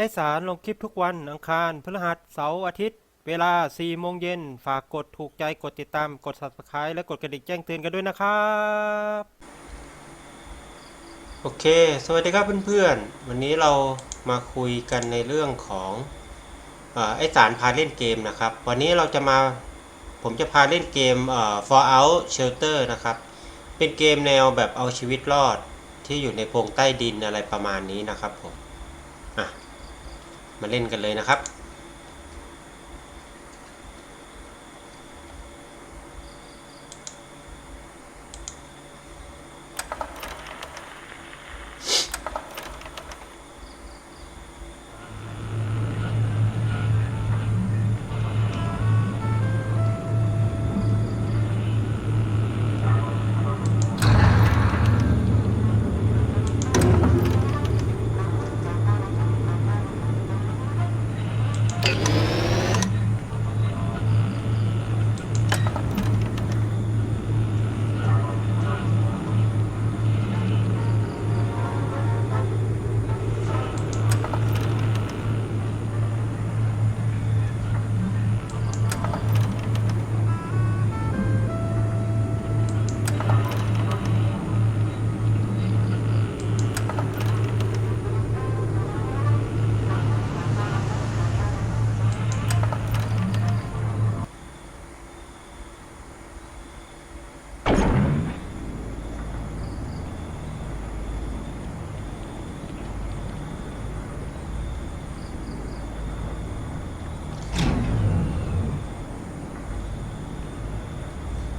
ไอสารลงคลิปทุกวันอังคารพฤหัสเสาร์อาทิตย์ เวลา 4 โมงเย็น ฝากกดถูกใจกดติดตามกด subscribe และกดกระดิ่งแจ้งเตือนกันด้วยนะครับ โอเค สวัสดีครับเพื่อนๆ วันนี้เรามาคุยกันในเรื่องของอไอสารพาเล่นเกมนะครับ วันนี้เราจะมาผมจะพาเล่นเกมเอ่อ Fallout Shelter นะครับ เป็นเกมแนวแบบเอาชีวิตรอดที่อยู่ในโพรงใต้ดินอะไรประมาณนี้นะครับผม มาเล่นกันเลยนะครับ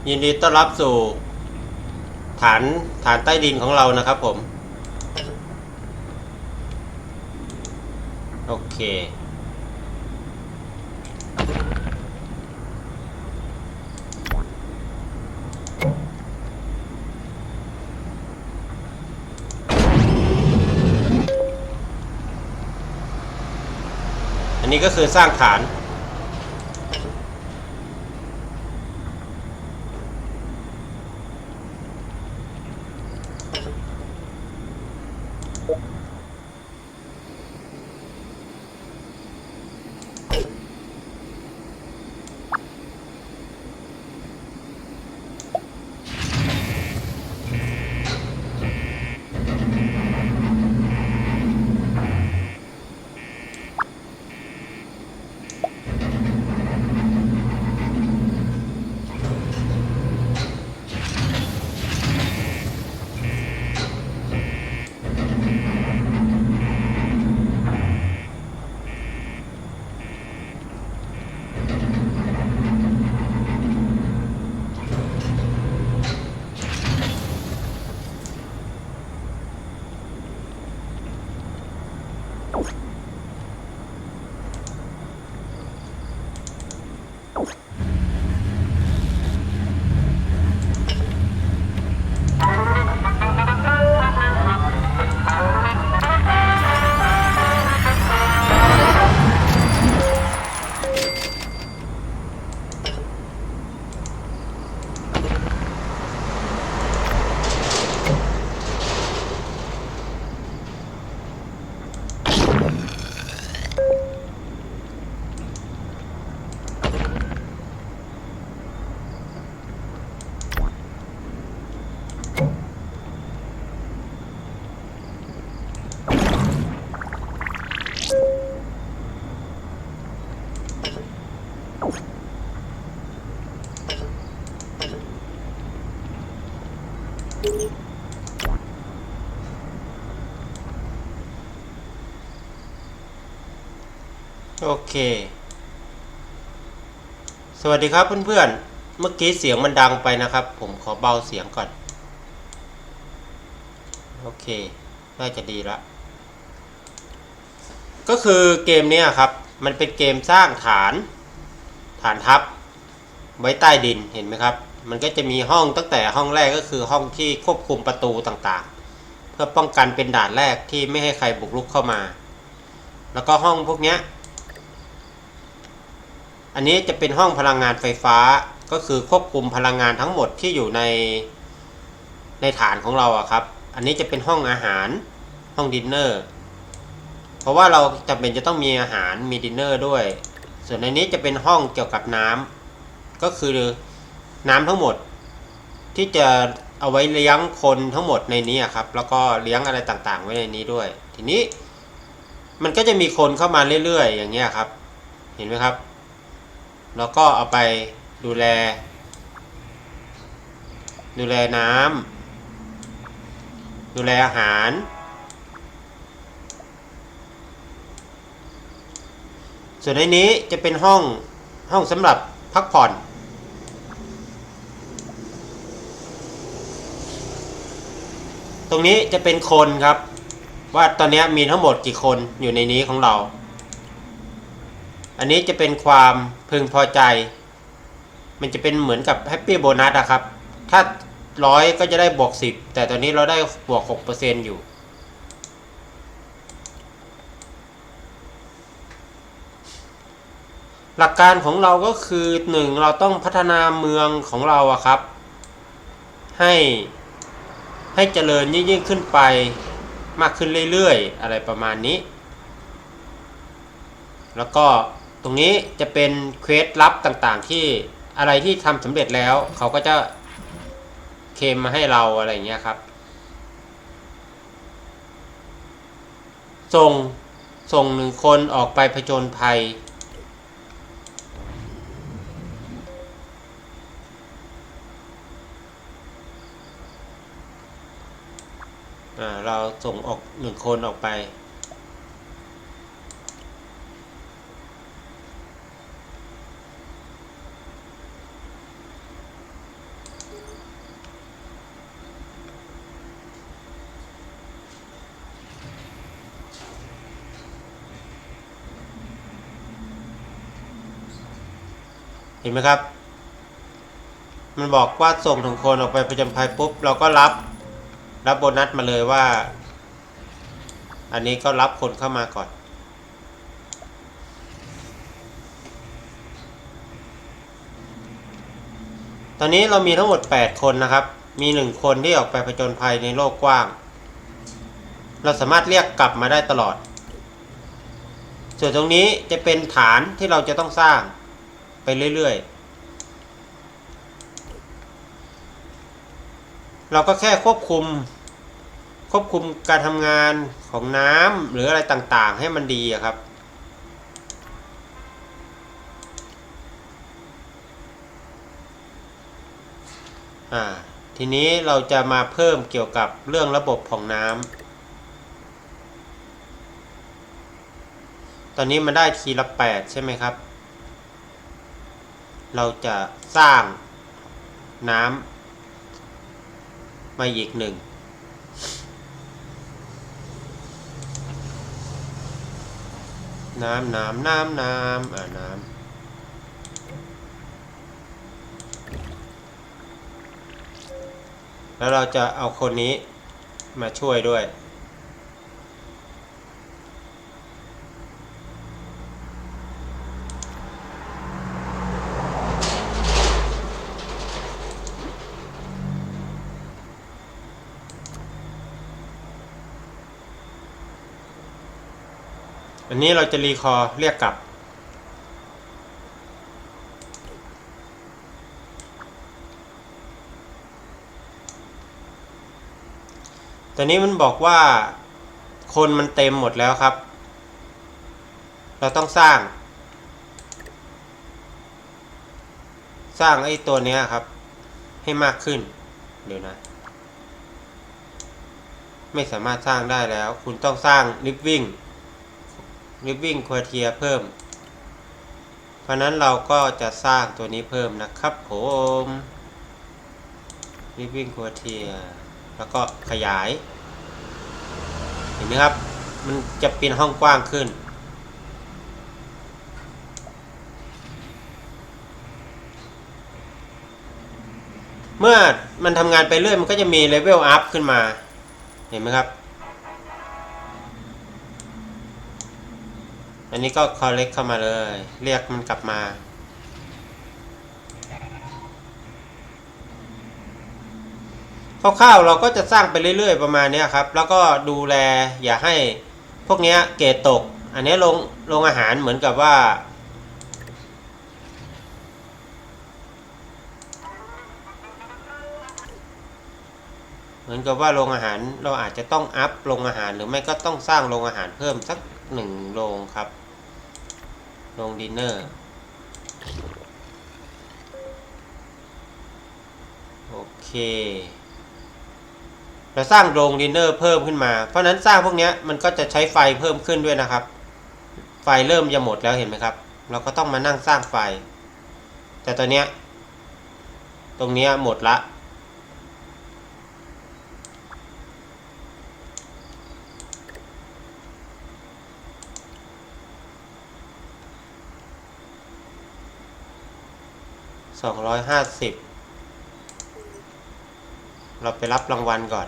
ยินดีต้อนรับสู่ฐานฐานใต้ดินของเรานะครับผม โอเค อันนี้ก็คือสร้างฐาน โอเค สวัสดีครับเพื่อนๆ เมื่อกี้เสียงมันดังไปนะครับ ผมขอเบาเสียงก่อน โอเค น่าจะดีละ ก็คือเกมนี้ครับ มันเป็นเกมสร้างฐาน ฐานทัพไว้ใต้ดิน เห็นไหมครับ มันก็จะมีห้องตั้งแต่ห้องแรกก็คือห้องที่ควบคุมประตูต่างๆ เพื่อป้องกันเป็นด่านแรกที่ไม่ให้ใครบุกรุกเข้ามา แล้วก็ห้องพวกนี้ อันนี้จะเป็นห้องพลังงานไฟฟ้าก็คือควบคุมพลังงานทั้งหมดที่อยู่ในในฐานของเราอะครับ อันนี้จะเป็นห้องอาหารห้องดินเนอร์ เพราะว่าเราจำเป็นจะต้องมีอาหารมีดินเนอร์ด้วย ส่วนในนี้จะเป็นห้องเกี่ยวกับน้ำก็คือน้ำทั้งหมดที่จะเอาไว้เลี้ยงคนทั้งหมดในนี้ครับ แล้วก็เลี้ยงอะไรต่างๆ ไว้ในนี้ด้วย ทีนี้มันก็จะมีคนเข้ามาเรื่อยๆ อย่างเงี้ยครับ เห็นไหมครับ แล้วก็เอาไปดูแล ดูแลน้ำดูแลอาหาร ส่วนในนี้จะเป็นห้องห้องสำหรับพักผ่อนตรงนี้จะเป็นคนครับ ว่าตอนนี้มีทั้งหมดกี่คนอยู่ในนี้ของเรา อันนี้จะเป็นความพึงพอใจ มันจะเป็นเหมือนกับแฮปปี้โบนัสอะครับ ถ้าร้อยก็จะได้บวกสิบแต่ตอนนี้เราได้บวกหกเปอร์เซ็นอยู่ หลักการของเราก็คือหนึ่งเราต้องพัฒนาเมืองของเราอะครับ ให้ให้เจริญยิ่งขึ้นไปมากขึ้นเรื่อยๆ อะไรประมาณนี้ แล้วก็ ตรงนี้จะเป็นเควสลับต่างๆ ที่อะไรที่ทำสำเร็จแล้ว เขาก็จะเคมมาให้เราอะไรเงี้ยครับ ส่งส่งหนึ่งคนออกไปผจญภัย เราส่งออกหนึ่งคนออกไป เห็นไหมครับ มันบอกว่าส่งถึงคนออกไปประจำภัยปุ๊บ เราก็รับรับโบนัสมาเลยว่า อันนี้ก็รับคนเข้ามาก่อน ตอนนี้เรามีทั้งหมด 8 คนนะครับ มี 1 คนที่ออกไปผจญภัยในโลกกว้าง เราสามารถเรียกกลับมาได้ตลอด ส่วนตรงนี้จะเป็นฐานที่เราจะต้องสร้าง ไปเรื่อยๆ เราก็แค่ควบคุม ควบคุมการทำงานของน้ำหรืออะไรต่างๆ ให้มันดีครับ อ่าทีนี้เราจะมาเพิ่มเกี่ยวกับเรื่องระบบของน้ำ ตอนนี้มันได้ทีละแปดใช่ไหมครับ เราจะสร้างน้ำมาอีกหนึ่ง น้ำน้ำน้ำน้ำอ่าน้ำแล้วเราจะเอาคนนี้มาช่วยด้วย นี้เราจะรีคอร์เรียกกลับ แตอนนี้มันบอกว่าคนมันเต็มหมดแล้วครับ เราต้องสร้าง สร้างไอ้ตัวนี้ครับ ให้มากขึ้น เดี๋ยวนะไม่สามารถสร้างได้แล้ว คุณต้องสร้าง living living quartier เพิ่ม เพราะนั้นเราก็จะสร้างตัวนี้เพิ่มนะครับผม living quartier แล้วก็ขยาย เห็นไหมครับ มันจะเป็นห้องกว้างขึ้น เมื่อมันทำงานไปเรื่อยมันก็จะมีเลเวลอัพขึ้นมา เห็นไหมครับ อันนี้ก็ collect เข้ามาเลย เรียกมันกลับมา คร่าวๆเราก็จะสร้างไปเรื่อยๆประมาณนี้ครับ แล้วก็ดูแลอย่าให้พวกนี้เกรดตก อันนี้โรงโรงอาหารเหมือนกับว่าเหมือนกับว่าโรงอาหารเราอาจจะต้องอัพโรงอาหารหรือไม่ก็ต้องสร้างโรงอาหารเพิ่มสักหนึ่งโรงครับ โรงดินเนอร์ โอเค เราสร้างโรงดินเนอร์เพิ่มขึ้นมา เพราะนั้นสร้างพวกนี้มันก็จะใช้ไฟเพิ่มขึ้นด้วยนะครับ ไฟเริ่มจะหมดแล้วเห็นไหมครับ เราก็ต้องมานั่งสร้างไฟ แต่ตัวเนี้ย ตรงเนี้ยหมดละ สองร้อยห้าสิบเราไปรับรางวัลก่อน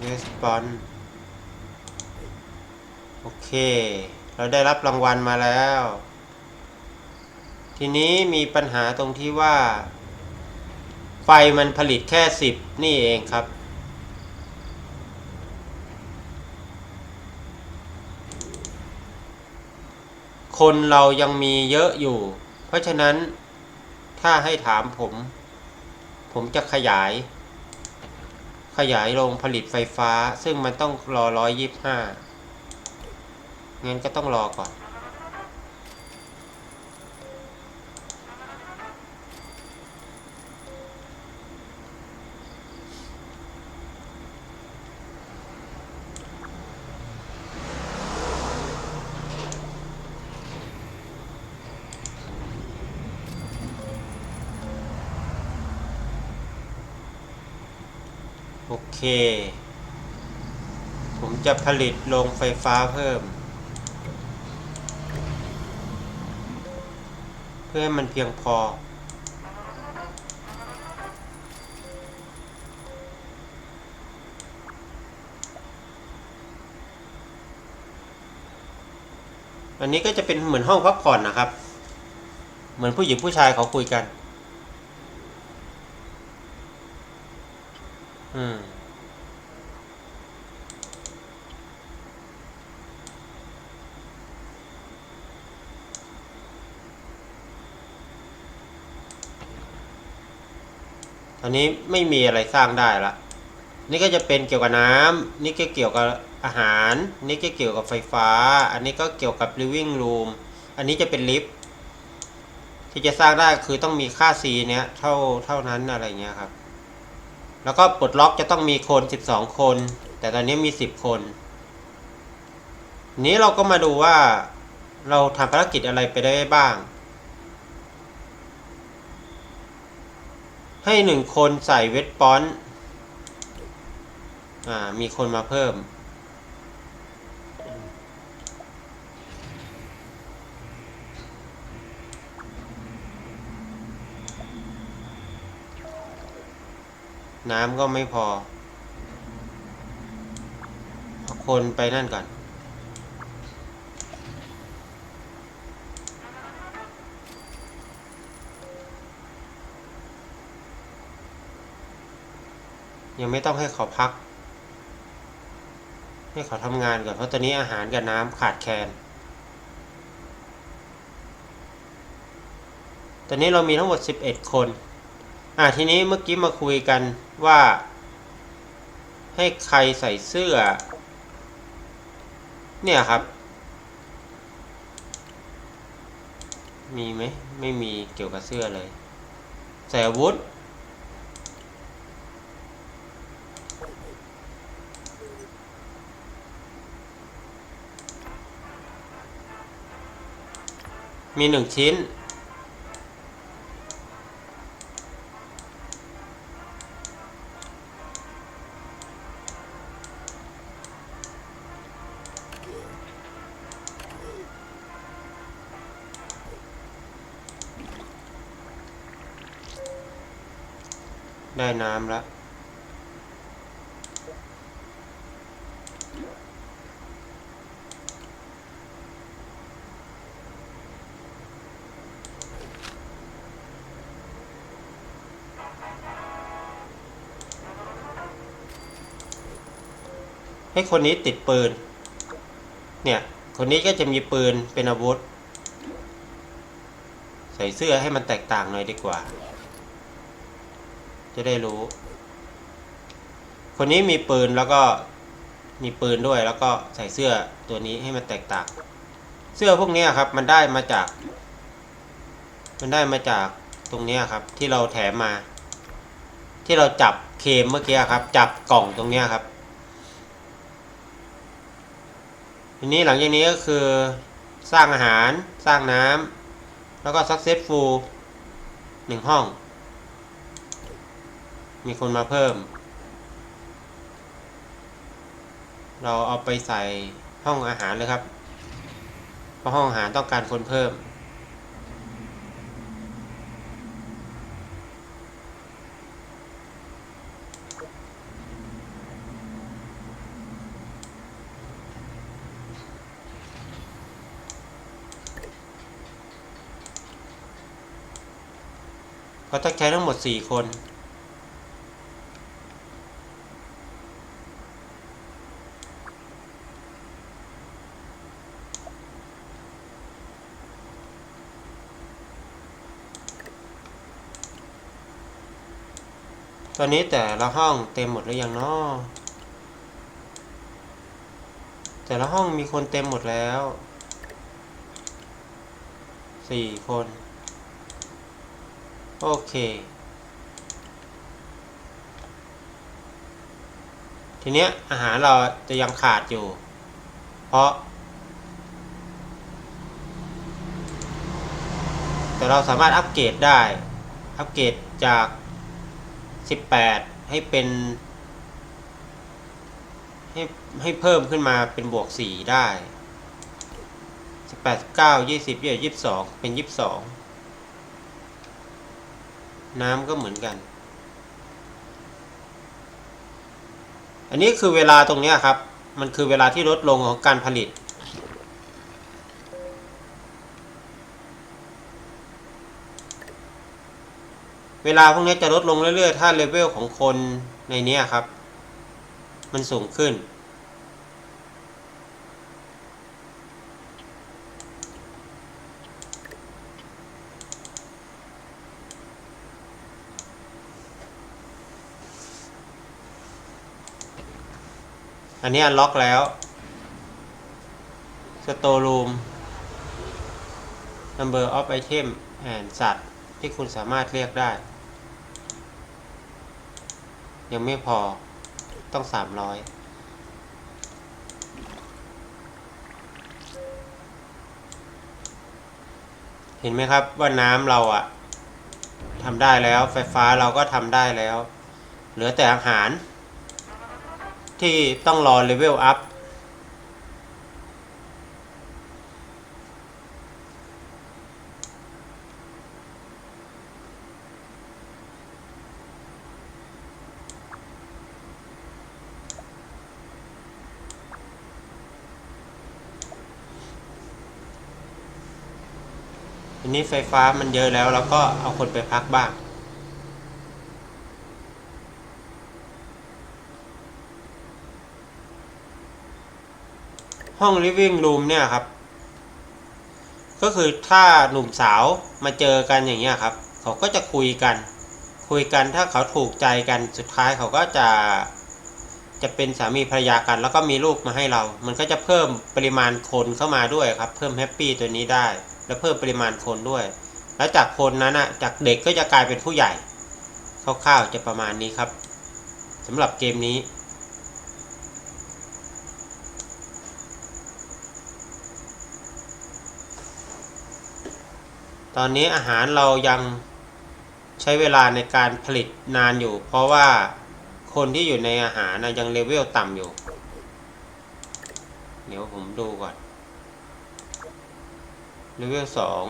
เ e สปอนโอเค เราได้รับรางวัลมาแล้ว ทีนี้มีปัญหาตรงที่ว่า ไฟมันผลิตแค่สิบนี่เองครับ คนเรายังมีเยอะอยู่ เพราะฉะนั้นถ้าให้ถามผม ผมจะขยาย ขยายโรงผลิตไฟฟ้า ซึ่งมันต้องรอร้อยยี่ห้างั้นก็ต้องรอก่อน โอเค ผมจะผลิตโรงไฟฟ้าเพิ่ม เพื่อให้มันเพียงพอ อันนี้ก็จะเป็นเหมือนห้องพักผ่อนนะครับ เหมือนผู้หญิงผู้ชายเขาคุยกัน อืมตอนนี้ไม่มีอะไรสร้างได้ละ นี่ก็จะเป็นเกี่ยวกับน้ำ นี่ก็เกี่ยวกับอาหาร นี่ก็เกี่ยวกับไฟฟ้า อันนี้ก็เกี่ยวกับ living room อันนี้จะเป็นลิฟต์ที่จะสร้างได้คือต้องมีค่า C เนี้ยเท่าเท่านั้นอะไรเงี้ยครับ แล้วก็ปลดล็อกจะต้องมีคน 12 คน แต่ตอนนี้มี 10 คน นี้เราก็มาดูว่าเราทำภารกิจอะไรไปได้บ้าง ให้หนึ่งคนใส่เวทปอนอ่ามีคนมาเพิ่ม น้ำก็ไม่พอ คนไปนั่นก่อน ยังไม่ต้องให้เขาพัก ให้เขาทำงานก่อน เพราะตอนนี้อาหารกับน้ำขาดแคลนตอนนี้เรามีทั้งหมด 11 คน อ่าทีนี้เมื่อกี้มาคุยกันว่า ให้ใครใส่เสื้อ เนี่ยครับ มีไหมไม่มีเกี่ยวกับเสื้อเลย ใส่อาวุธมีหนึ่งชิ้น ได้น้ำแล้วให้คนนี้ติดปืน เนี่ย คนนี้ก็จะมีปืนเป็นอาวุธ ใส่เสื้อให้มันแตกต่างหน่อยดีกว่า จะได้รู้ คนนี้มีปืนแล้วก็มีปืนด้วยแล้วก็ใส่เสื้อตัวนี้ให้มันแตกต่าง เสื้อพวกนี้ครับมันได้มาจาก มันได้มาจากตรงนี้ครับ ที่เราแถมมา ที่เราจับเคมเมื่อกี้ครับ จับกล่องตรงนี้ครับทีนี้หลังจากนี้ก็คือสร้างอาหารสร้างน้ำแล้วก็ successful หนึ่งห้อง มีคนมาเพิ่ม เราเอาไปใส่ห้องอาหารเลยครับ เพราะห้องอาหารต้องการคนเพิ่มเขาต้องใช้ทั้งหมด 4 คน ตอนนี้แต่ละห้องเต็มหมดหรือยังเนาะแต่ละห้องมีคนเต็มหมดแล้วสี่คน โอเค ทีเนี้ยอาหารเราจะยังขาดอยู่ เพราะ แต่เราสามารถอัปเกรดได้ อัปเกรดจาก 18ให้เป็น ให้ให้เพิ่มขึ้นมาเป็นบวก4ได้18 9 20 21 22เป็น22น้ำก็เหมือนกัน อันนี้คือเวลาตรงนี้ครับ มันคือเวลาที่ลดลงของการผลิต เวลาพวกนี้จะลดลงเรื่อยๆ ถ้าเลเวลของคนในนี้ครับ มันสูงขึ้น อันนี้ล็อกแล้ว Store Room Number of Item and สัตว์ที่คุณสามารถเรียกได้ ยังไม่พอต้องสามร้อยเห็นไหมครับว่าน้ำเราอะทำได้แล้ว ไฟฟ้าเราก็ทำได้แล้ว เหลือแต่อาหาร ที่ต้องรอเลเวลอัพ ทีนี้ไฟฟ้ามันเยอะแล้วเราก็เอาคนไปพักบ้าง ห้อง living room เนี่ยครับ ก็คือถ้าหนุ่มสาวมาเจอกันอย่างเงี้ยครับ เขาก็จะคุยกัน คุยกันถ้าเขาถูกใจกันสุดท้ายเขาก็จะจะเป็นสามีภรรยากันแล้วก็มีลูกมาให้เรา มันก็จะเพิ่มปริมาณคนเข้ามาด้วยครับ เพิ่มแฮปปี้ตัวนี้ได้ แล้วเพิ่มปริมาณคนด้วย แล้วจากคนนั้นอะจากเด็กก็จะกลายเป็นผู้ใหญ่คร่าวๆจะประมาณนี้ครับสำหรับเกมนี้ตอนนี้อาหารเรายังใช้เวลาในการผลิตนานอยู่ เพราะว่าคนที่อยู่ในอาหารนะยังเลเวลต่ำอยู่ เดี๋ยวผมดูก่อน เลเวลสอง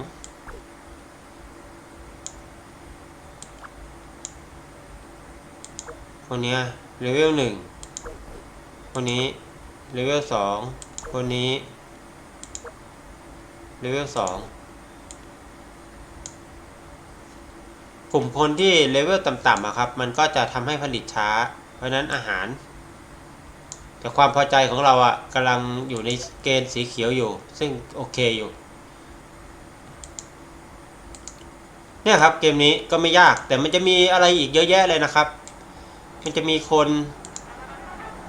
คนนี้เลเวลหนึ่งคนนี้เลเวลสองคนนี้เลเวลสองกลุ่มคนที่เลเวลต่ำๆอะครับ มันก็จะทำให้ผลิตช้า เพราะฉะนั้นอาหาร แต่ความพอใจของเราอะกำลังอยู่ในเกณฑ์สีเขียวอยู่ ซึ่งโอเคอยู่ เนี่ยครับเกมนี้ก็ไม่ยากแต่มันจะมีอะไรอีกเยอะแยะเลยนะครับ มันจะมีคน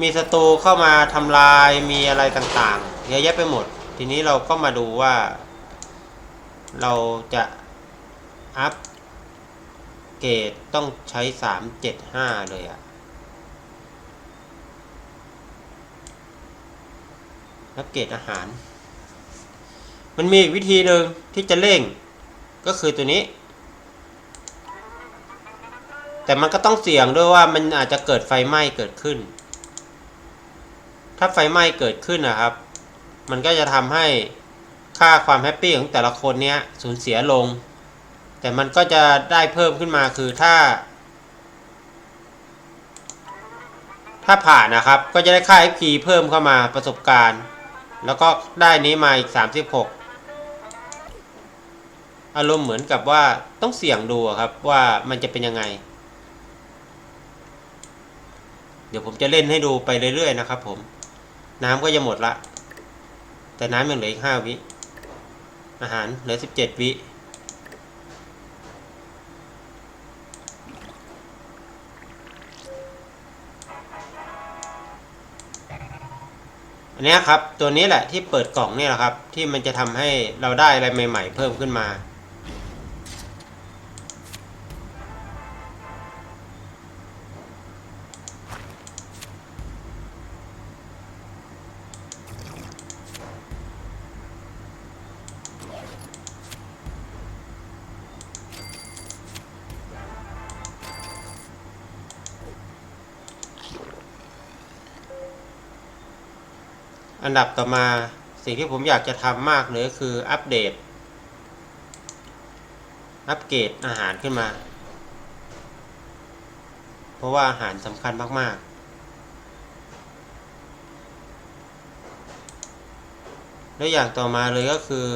มีศัตรูเข้ามาทำลายมีอะไรต่างๆ เยอะแยะไปหมด ทีนี้เราก็มาดูว่า เราจะอัพเกรดต้องใช้สามเจ็ดห้าเลยอะอัพเกรดอาหาร มันมีอีกวิธีหนึ่งที่จะเร่งก็คือตัวนี้ แต่มันก็ต้องเสี่ยงด้วยว่ามันอาจจะเกิดไฟไหม้เกิดขึ้น ถ้าไฟไหม้เกิดขึ้นนะครับ มันก็จะทำให้ค่าความแฮปปี้ของแต่ละคนเนี้ยสูญเสียลง แต่มันก็จะได้เพิ่มขึ้นมาคือถ้า ถ้าผ่านนะครับ ก็จะได้ค่า XP เพิ่มเข้ามาประสบการณ์ แล้วก็ได้นี้มาอีก 36 อารมณ์เหมือนกับว่าต้องเสี่ยงดูครับว่ามันจะเป็นยังไง เดี๋ยวผมจะเล่นให้ดูไปเรื่อยๆนะครับผม น้ำก็จะหมดละ แต่น้ำยังเหลืออีกห้าวิ อาหารเหลือสิบเจ็ดวิอันนี้ครับ ตัวนี้แหละที่เปิดกล่องเนี่ยแหละครับ ที่มันจะทำให้เราได้อะไรใหม่ ๆ เพิ่มขึ้นมา อันดับต่อมาสิ่งที่ผมอยากจะทำมากเลยก็คืออัปเดต อัปเกรดอาหารขึ้นมา เพราะว่าอาหารสำคัญมาก ๆ แล้วอย่างต่อมาเลยก็คือ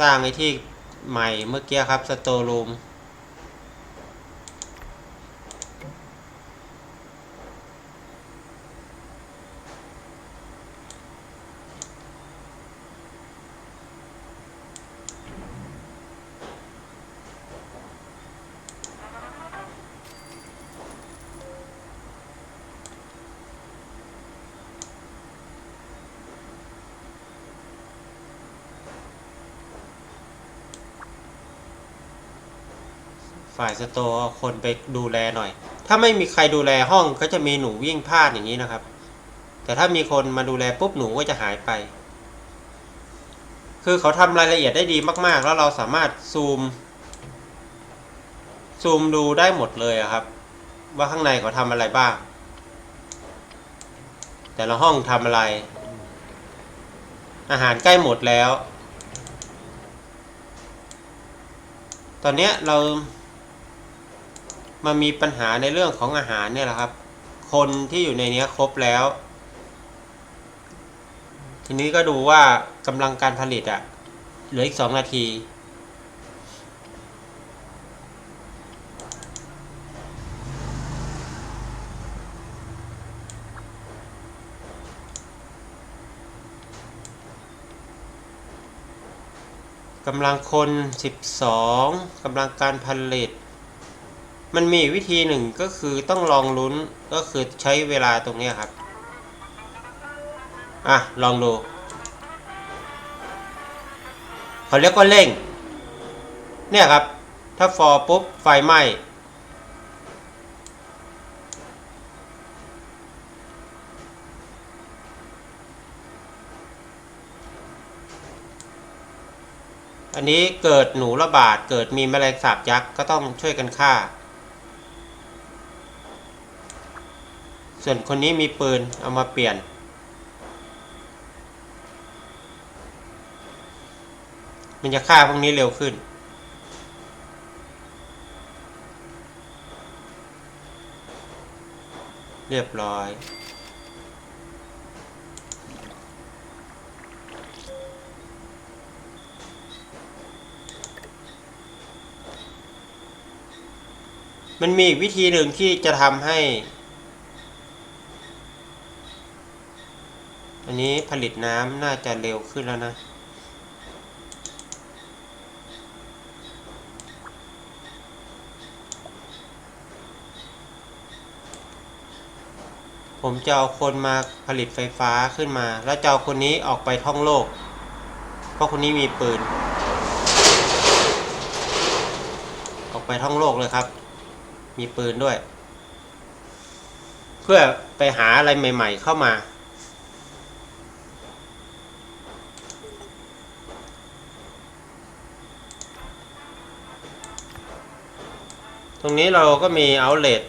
สร้างไอ้ที่ใหม่เมื่อกี้ครับสโตรูม ฝ่ายสโตร์เอาคนไปดูแลหน่อย ถ้าไม่มีใครดูแลห้องก็จะมีหนูวิ่งพลาดอย่างนี้นะครับ แต่ถ้ามีคนมาดูแลปุ๊บหนูก็จะหายไป คือเขาทำรายละเอียดได้ดีมาก ๆ แล้วเราสามารถซูม ซูมดูได้หมดเลยครับ ว่าข้างในเขาทำอะไรบ้าง แต่ละห้องทำอะไร อาหารใกล้หมดแล้วตอนนี้เรา มามีปัญหาในเรื่องของอาหารเนี่ยแหละครับ คนที่อยู่ในเนี้ยครบแล้ว ทีนี้ก็ดูว่ากำลังการผลิตอะเหลืออีกสองนาทีกำลังคนสิบสองกำลังการผลิต มันมีวิธีหนึ่งก็คือต้องลองลุ้นก็คือใช้เวลาตรงนี้ครับ อะ ลองดูเขาเรียกว่าเร่ง เนี่ยครับ ถ้าฟอร์ปุ๊บ ไฟไหม้อันนี้เกิดหนูระบาดเกิดมีแมลงสาบยักษ์ก็ต้องช่วยกันฆ่า ส่วนคนนี้มีปืนเอามาเปลี่ยน มันจะฆ่าพวกนี้เร็วขึ้น เรียบร้อยมันมีอีกวิธีหนึ่งที่จะทำให้ อันนี้ผลิตน้ำน่าจะเร็วขึ้นแล้วนะผมจะเอาคนมาผลิตไฟฟ้าขึ้นมา แล้วจะเอาคนนี้ออกไปท่องโลก เพราะคนนี้มีปืน ออกไปท่องโลกเลยครับ มีปืนด้วย เพื่อไปหาอะไรใหม่ ๆ เข้ามา ตรงนี้เราก็มีเอาเล t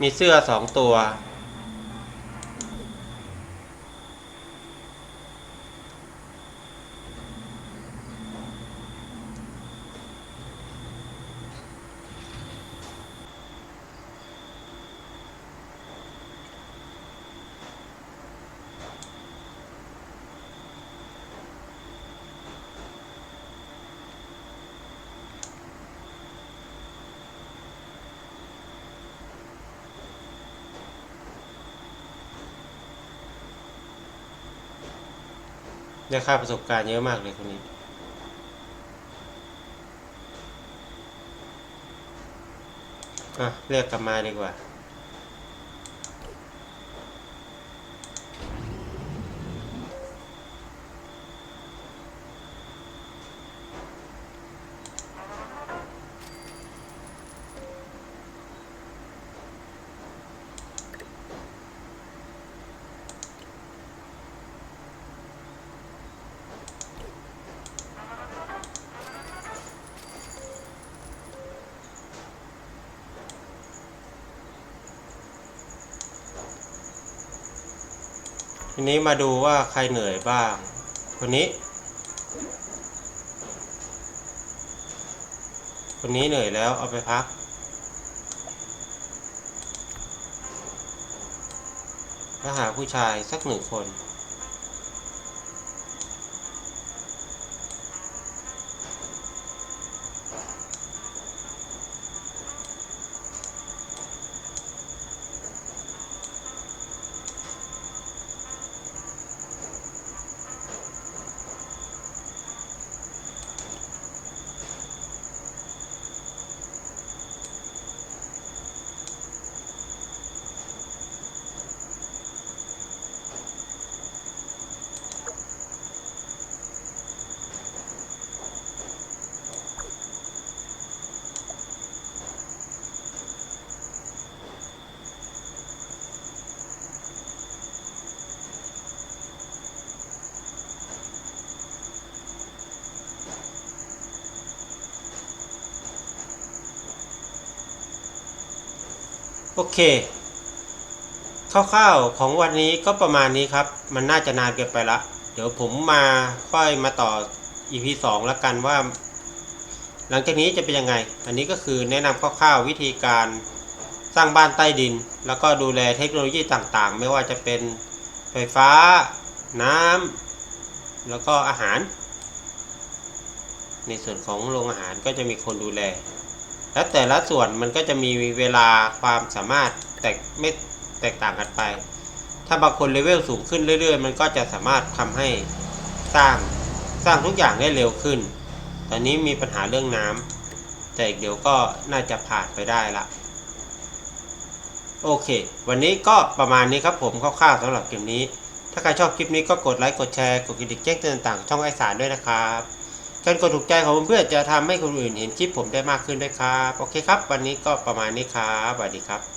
มีเสื้อสองตัว ได้ค่าประสบการณ์เยอะมากเลยคนนี้ อะเรียกกลับมาดีกว่า ทีนี้มาดูว่าใครเหนื่อยบ้าง คนนี้ คนนี้เหนื่อยแล้วเอาไปพัก แล้วหาผู้ชายสักหนึ่งคน โอเคคร่าวๆของวันนี้ก็ประมาณนี้ครับ มันน่าจะนานเกินไปละ เดี๋ยวผมมาค่อยมาต่อ EP 2แล้วกันว่า หลังจากนี้จะเป็นยังไง อันนี้ก็คือแนะนำคร่าวๆวิธีการสร้างบ้านใต้ดิน แล้วก็ดูแลเทคโนโลยีต่างๆ ไม่ว่าจะเป็นไฟฟ้า น้ำแล้วก็อาหาร ในส่วนของโรงอาหารก็จะมีคนดูแล และแต่ละส่วนมันก็จะมีเวลาความสามารถแตกไม่แตกต่างกันไป ถ้าบางคนเลเวลสูงขึ้นเรื่อย ๆ มันก็จะสามารถทำให้สร้างสร้างทุกอย่างได้เร็วขึ้น ตอนนี้มีปัญหาเรื่องน้ำแต่อีกเดี๋ยวก็น่าจะผ่านไปได้ละโอเค วันนี้ก็ประมาณนี้ครับผมคร่าวๆสำหรับเกมนี้ ถ้าใครชอบคลิปนี้ก็กดไลค์ กดแชร์ กดกระดิ่งแจ้งเตือนต่างช่องไอสารด้วยนะครับ การกดถูกใจของเพื่อนจะทำให้คนอื่นเห็นคลิปผมได้มากขึ้นด้วยครับ โอเคครับ วันนี้ก็ประมาณนี้ครับสวัสดีครับ